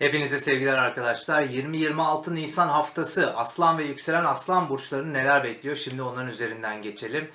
Hepinize sevgiler arkadaşlar. 20-26 Nisan haftası Aslan ve yükselen Aslan burçlarını neler bekliyor? Şimdi onların üzerinden geçelim.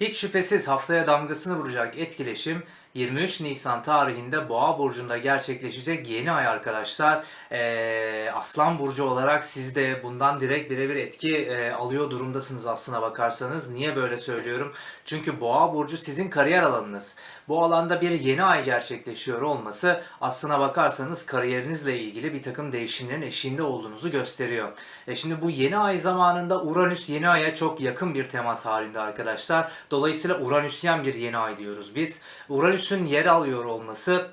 Hiç şüphesiz haftaya damgasını vuracak etkileşim 23 Nisan tarihinde Boğa burcunda gerçekleşecek yeni ay arkadaşlar. Ee, Aslan burcu olarak siz de bundan direkt birebir etki e, alıyor durumdasınız aslına bakarsanız. Niye böyle söylüyorum? Çünkü Boğa burcu sizin kariyer alanınız. Bu alanda bir yeni ay gerçekleşiyor olması aslına bakarsanız kariyerinizle ilgili bir takım değişimlerin eşiğinde olduğunuzu gösteriyor. E şimdi bu yeni ay zamanında Uranüs yeni aya çok yakın bir temas halinde arkadaşlar. Dolayısıyla Uranüsyen bir yeni ay diyoruz biz. Uranüs'ün yer alıyor olması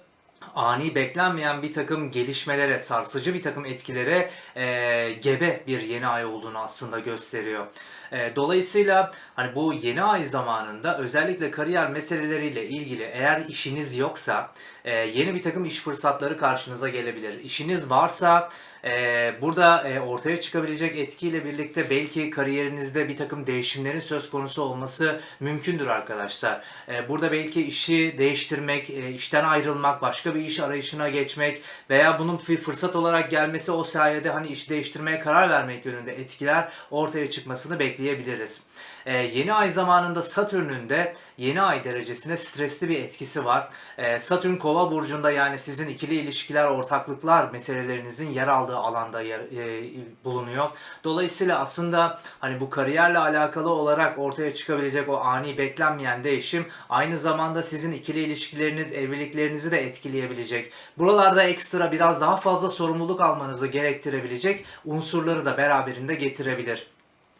ani beklenmeyen bir takım gelişmelere, sarsıcı bir takım etkilere e, gebe bir yeni ay olduğunu aslında gösteriyor. E, dolayısıyla hani bu yeni ay zamanında özellikle kariyer meseleleriyle ilgili eğer işiniz yoksa e, yeni bir takım iş fırsatları karşınıza gelebilir. İşiniz varsa e, burada e, ortaya çıkabilecek etkiyle birlikte belki kariyerinizde bir takım değişimlerin söz konusu olması mümkündür arkadaşlar. E, burada belki işi değiştirmek, e, işten ayrılmak, başka bir iş arayışına geçmek veya bunun bir fırsat olarak gelmesi o sayede hani iş değiştirmeye karar vermek yönünde etkiler ortaya çıkmasını bekleyebiliriz. Ee, yeni ay zamanında Satürn'ün de yeni ay derecesine stresli bir etkisi var. Ee, Satürn kova burcunda yani sizin ikili ilişkiler, ortaklıklar meselelerinizin yer aldığı alanda yer, e, bulunuyor. Dolayısıyla aslında hani bu kariyerle alakalı olarak ortaya çıkabilecek o ani beklenmeyen değişim aynı zamanda sizin ikili ilişkileriniz, evliliklerinizi de etkileyebilecek. Buralarda ekstra biraz daha fazla sorumluluk almanızı gerektirebilecek unsurları da beraberinde getirebilir.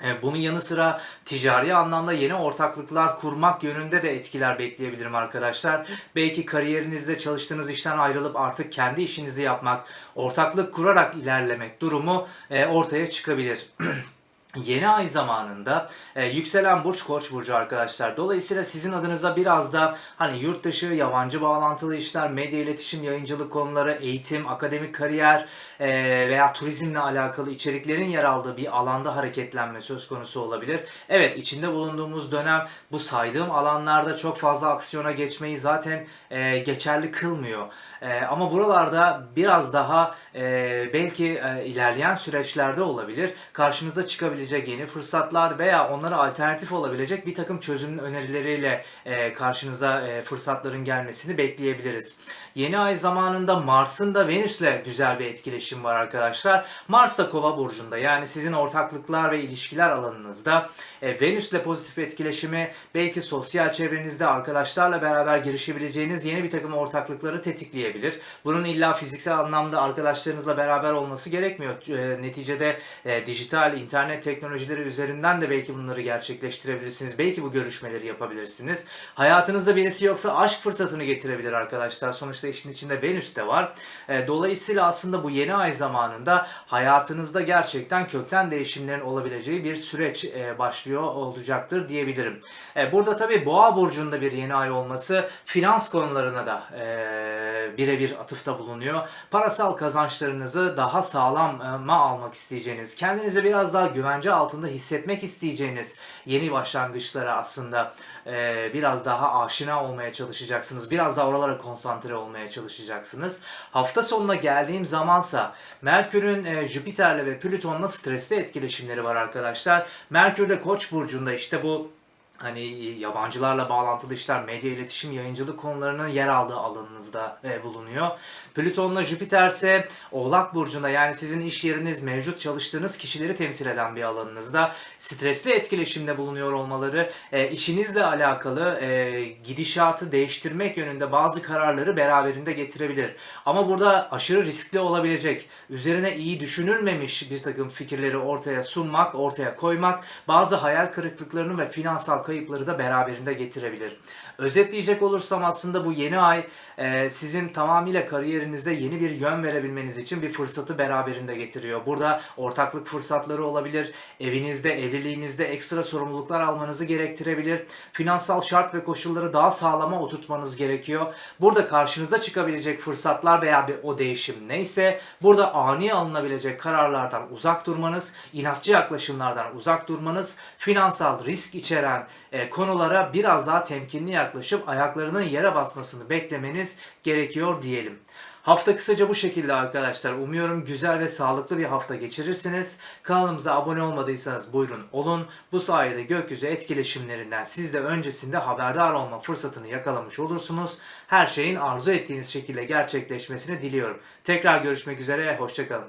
E, Bunun yanı sıra ticari anlamda yeni ortaklıklar kurmak yönünde de etkiler bekleyebilirim arkadaşlar. Belki kariyerinizde çalıştığınız işten ayrılıp artık kendi işinizi yapmak, ortaklık kurarak ilerlemek durumu e, ortaya çıkabilir. Yeni ay zamanında e, yükselen burç koç burcu arkadaşlar. Dolayısıyla sizin adınıza biraz da hani yurt dışı, yabancı bağlantılı işler, medya iletişim, yayıncılık konuları, eğitim, akademik kariyer e, veya turizmle alakalı içeriklerin yer aldığı bir alanda hareketlenme söz konusu olabilir. Evet içinde bulunduğumuz dönem bu saydığım alanlarda çok fazla aksiyona geçmeyi zaten e, geçerli kılmıyor. E, ama buralarda biraz daha e, belki e, ilerleyen süreçlerde olabilir. Karşınıza çıkabilecek yeni fırsatlar veya onlara alternatif olabilecek bir takım çözüm önerileriyle e, karşınıza e, fırsatların gelmesini bekleyebiliriz. Yeni ay zamanında Mars'ın da Venüs'le güzel bir etkileşim var arkadaşlar. Mars da Kova burcunda yani sizin ortaklıklar ve ilişkiler alanınızda. E, Venüs'le pozitif etkileşimi belki sosyal çevrenizde arkadaşlarla beraber girişebileceğiniz yeni bir takım ortaklıkları tetikleyebilir. Bunun illa fiziksel anlamda arkadaşlarınızla beraber olması gerekmiyor. E, neticede e, dijital, internet teknolojileri üzerinden de belki bunları gerçekleştirebilirsiniz. Belki bu görüşmeleri yapabilirsiniz. Hayatınızda birisi yoksa aşk fırsatını getirebilir arkadaşlar. Sonuçta işin içinde Venüs de var. E, dolayısıyla aslında bu yeni ay zamanında hayatınızda gerçekten kökten değişimlerin olabileceği bir süreç e, başlıyor olacaktır diyebilirim. E, burada tabii Boğa burcunda bir yeni ay olması finans konularına da birebir atıfta bulunuyor. Parasal kazançlarınızı daha sağlama almak isteyeceğiniz, kendinizi biraz daha güvence altında hissetmek isteyeceğiniz yeni başlangıçlara aslında e, biraz daha aşina olmaya çalışacaksınız. Biraz daha oralara konsantre olmaya çalışacaksınız. Hafta sonuna geldiğim zamansa Merkür'ün e, Jüpiter'le ve Plüton'la stresli etkileşimleri var arkadaşlar. Merkür de Koç burcunda işte bu hani yabancılarla bağlantılı işler, medya iletişim, yayıncılık konularının yer aldığı alanınızda e, bulunuyor. Plüton'la Jüpiter ise Oğlak Burcu'nda yani sizin iş yeriniz, mevcut çalıştığınız kişileri temsil eden bir alanınızda stresli etkileşimde bulunuyor olmaları e, işinizle alakalı e, gidişatı değiştirmek yönünde bazı kararları beraberinde getirebilir. Ama burada aşırı riskli olabilecek, üzerine iyi düşünülmemiş bir takım fikirleri ortaya sunmak, ortaya koymak bazı hayal kırıklıklarını ve finansal kayıpları da beraberinde getirebilir. Özetleyecek olursam aslında bu yeni ay e, sizin tamamıyla kariyerinizde yeni bir yön verebilmeniz için bir fırsatı beraberinde getiriyor. Burada ortaklık fırsatları olabilir. Evinizde, evliliğinizde ekstra sorumluluklar almanızı gerektirebilir. Finansal şart ve koşulları daha sağlama oturtmanız gerekiyor. Burada karşınıza çıkabilecek fırsatlar veya bir o değişim neyse burada ani alınabilecek kararlardan uzak durmanız, inatçı yaklaşımlardan uzak durmanız, finansal risk içeren e, konulara biraz daha temkinli yaklaşıp ayaklarının yere basmasını beklemeniz gerekiyor diyelim. Hafta kısaca bu şekilde arkadaşlar. Umuyorum güzel ve sağlıklı bir hafta geçirirsiniz. Kanalımıza abone olmadıysanız buyurun olun. Bu sayede gökyüzü etkileşimlerinden siz de öncesinde haberdar olma fırsatını yakalamış olursunuz. Her şeyin arzu ettiğiniz şekilde gerçekleşmesini diliyorum. Tekrar görüşmek üzere, hoşçakalın.